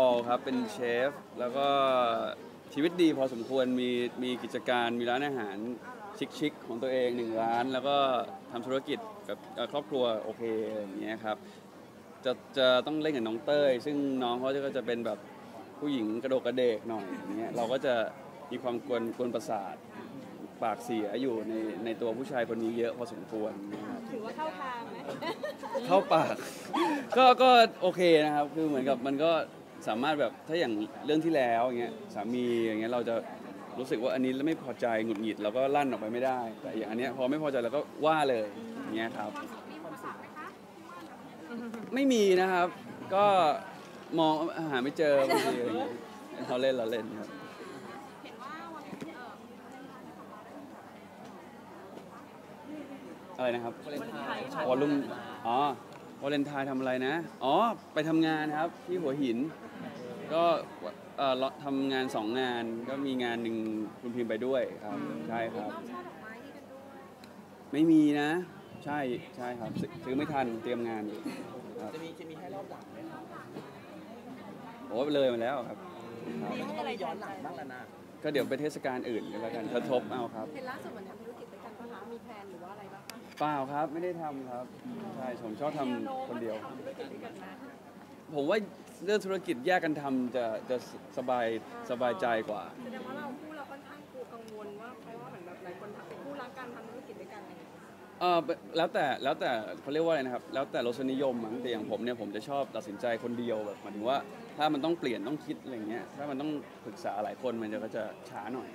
อลครับ เป็นเชฟ แล้วก็ชีวิตดีพอสมควรมีมีกิจการมีร้านอาหารชิคๆของตัวเองหนึ่งร้าน แล้วก็ทำธุรกิจกับเอ่อครอบครัวโอเคอย่างเงี้ยครับจะจะต้องเล่นกับน้องเต้ย ซึ่งน้องเขาก็จะเป็นแบบผู้หญิงกระโดกกระเดกหน่อยอย่างเงี้ยเราก็จะมีความกวนกวนประสาทปากเสียอยู่ในในตัวผู้ชายคนนี้เยอะพอสมควรนะครับถือว่าเข้าทางไหมเข้าปาก ก็ก็โอเคนะครับ คือเหมือนกับมันก็ สามารถแบบถ้าอย่างเรื่องที่แล้วอย่างเงี้ยสามีอย่างเงี้ยเราจะรู้สึกว่าอันนี้แล้วไม่พอใจหงุดหงิดเราก็ลั่นออกไปไม่ได้ แต่อย่างอันเนี้ยพอไม่พอใจเราก็ว่าเลยอย่างเงี้ยครับ ไม่มีนะครับ ก็มองหาไม่เจอบางทีอะไรอย่างเงี้ยเราเล่นเราเล่นครับอะไรนะครับวอลลุ่มอ๋อ วาเลนไทน์ทำอะไรนะ อ๋อ ไปทำงานครับที่หัวหิน ก็เอ่อเราทำงานสองงานก็มีงานหนึ่งคุณพิมพ์ไปด้วยครับใช่ครับไม่มีนะ ใช่ใช่ครับซื้อซื้อไม่ทันเตรียมงานอยู่ครับจะมีจะมีให้รอบหลังไหมครับโอ้เลยมาแล้วครับครับมีให้อะไรย้ย้ออนนหหลัลังงบ้างละนะ ก็เดี๋ยวไปเทศกาลอื่นก็แล้วกันทบเอาครับ เห็นล่าสุดเหมือนทำธุรกิจ มีแพลนหรือว่าอะไรบ้างคะเปล่าครับไม่ได้ทำครับใช่ผมชอบทำคนเดียวทำธุรกิจด้วยกันนะ ผมว่าเรื่องธุรกิจแยกกันทำจะจะสบายสบายใจกว่า แสดงว่าเราคู่เราค่อนข้างกลัวกังวลว่าเพราะว่าเหมือนแบบหลายคนทำเป็นคู่รักกันทำธุรกิจด้วยกันอะไรอย่างเงี้ยเออแล้วแต่แล้วแต่เขาเรียกว่าอะไรนะครับ แล้วแต่รสนิยมมั้งแต่อย่างผมเนี่ยผมจะชอบตัดสินใจคนเดียวแบบหมายถึงว่าถ้ามันต้องเปลี่ยนต้องคิดอะไรเงี้ยถ้ามันต้องปรึกษาหลายคนมันจะก็จะช้าหน่อย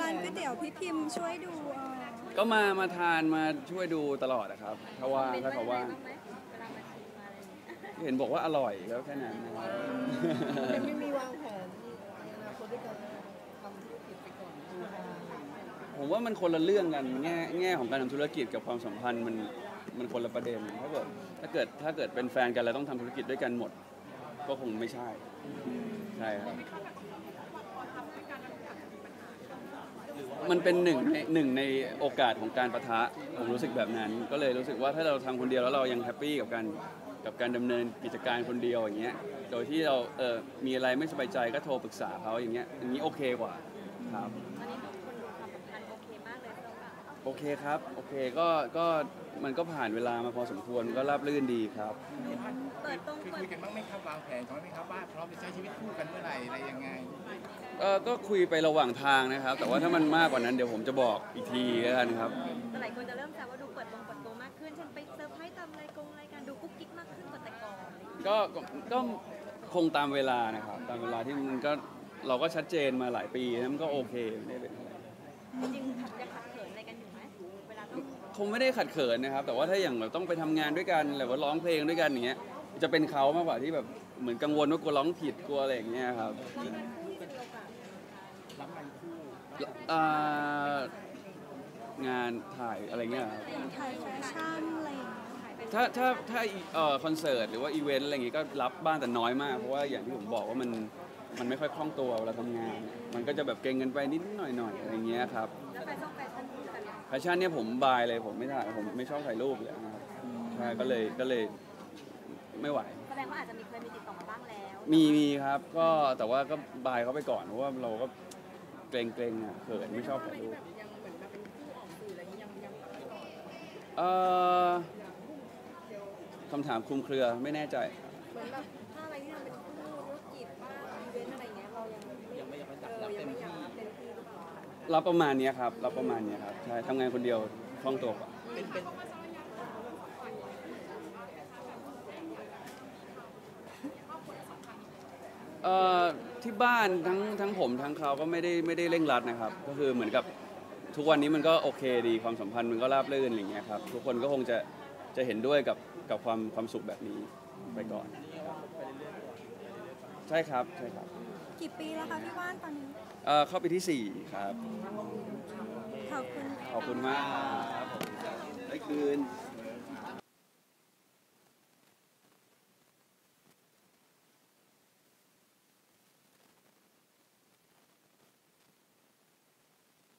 ร้านก๋วยเตี๋ยวพี่พิมพ์ช่วยดูเอ่อ ก็มามาทานมาช่วยดูตลอดนะครับ ถ้าว่างถ้าเขาว่างเวลามาชิมมาอะไรอย่างเงี้ยเห็นบอกว่าอร่อยแล้วแค่นั้นนะครับไม่มีวางแผนในอนาคตด้วยกันทำธุรกิจไปก่อนผมว่ามันคนละเรื่องกันแง่แง่ของการทำธุรกิจกับความสัมพันธ์มันมันคนละประเด็นถ้าเกิดถ้าเกิดถ้าเกิดเป็นแฟนกันแล้วต้องทำธุรกิจด้วยกันหมด ก็คงไม่ใช่ ใช่ครับ มันเป็นหนึ่งในหนึ่งในโอกาสของการประทะผมรู้สึกแบบนั้น ก็เลยรู้สึกว่าถ้าเราทำคนเดียวแล้วเรายังแฮปปี้กับการกับการดำเนินกิจการคนเดียวอย่างเงี้ยโดยที่เราเออมีอะไรไม่สบายใจก็โทรปรึกษาเขาอย่างเงี้ยอย่างนี้โอเคกว่าครับตอนนี้ทุกคนดูความสัมพันธ์โอเคมากเลยเราแบบโอเคครับโอเคก็ก็มันก็ผ่านเวลามาพอสมควรก็ราบรื่นดีครับเปิดตรงคือเปิคุดยกันบ้างไหมครับวางแผนกันบ้างไหมครับว่าพร้อมจะใช้ชีวิตคู่กันเมื่อไหร่อะไรยังไง เออก็คุยไประหว่างทางนะครับ แต่ว่าถ้ามันมากกว่านั้นเดี๋ยวผมจะบอกอีกทีแล้วกันครับแต่หลายคนจะเริ่มแซวว่าดูเปิดตรงเปิดตัวมากขึ้นเช่นไปเซอร์ไพรส์ตามรายกงรายการดูกุ๊กกิ๊กมากขึ้นกว่าแต่ก่อนอะไรอย่างเงี้ยก็ก็ก็คงตามเวลานะครับ ตามเวลาที่มันก็เราก็ชัดเจนมาหลายปีนะมันก็โอเคไม่ได้เป็นอะไร จริงๆขัดยังขัดเขินอะไรกันอยู่ไหมเวลาต้องคงไม่ได้ขัดเขินนะครับ แต่ว่าถ้าอย่างเราต้องไปทำงานด้วยกันหรือว่าร้องเพลงด้วยกันอย่างเงี้ยจะเป็นเขามากกว่าที่แบบเหมือนกังวลว่ากลัวร้องผิดกลัวอะไรอย่างเงี้ยครับรับงาน คู่อ่างานถ่ายอะไรเงี้ยครับถ่ายแฟชั่นอะไรอย่างเงี้ยถ้าถ้าถ้าเอ่อคอนเสิร์ตหรือว่าอีเวนต์อะไรอย่างงี้ก็รับบ้างแต่น้อยมากเพราะว่าอย่างที่ผมบอกว่ามันมันไม่ค่อยคล่องตัวเวลาทำงาน มันก็จะแบบเกรงกันไปนิดหน่อยหน่อยๆอะไรเงี้ยครับแล้วแฟชั่นแฟชั่นคู่กันเนี่ยแฟชั่นเนี่ยผมบายเลยผมไม่ถ่ายผมไม่ชอบถ่ายรูปเลยนะครับใช่ก็เลยก็เลยไม่ไหวแสดงว่าอาจจะมีเคยมีติดต่อมาบ้างแล้ว มีมีครับก็แต่ว่าก็บายเขาไปก่อนเพราะว่าเราก็เกรงเกรงๆอะเขินไม่ชอบถ่ายรูปยังเหมือนแบบเป็นคู่ออกสื่ออะไรอย่างเงี้ยยังยังแบบไม่ก่อนเอ่อคำถามคลุมเครือไม่แน่ใจเหมือนแบบถ้าอะไรที่ทำเป็นคู่ธุรกิจบ้างอีเวนต์อะไรเงี้ยเรายังยังไม่ยังไม่จับเอรับอยัเต็งมไม่อยากที่รับเต็มที่หรือเปล่ารับประมาณเนี้ยครับรับประมาณเนี้ยครับใช่ทำงานคนเดียวคล่องตัวกว่า เป็นเป็น เอ่อที่บ้านทั้งทั้งผมทั้งเขาก็ไม่ได้ไม่ได้เร่งรัดนะครับ ก็คือเหมือนกับทุกวันนี้มันก็โอเคดีความสัมพันธ์มันก็ราบรื่นอะไรอย่างเงี้ยครับทุกคนก็คงจะจะเห็นด้วยกับกับความความสุขแบบนี้ไปก่อนใช่ครับใช่ครับกี่ปีแล้วคะพี่ว่านตอนนี้ เอ่อเข้าปีที่4ครับขอบคุณ ขอบคุณมากครับได้คืน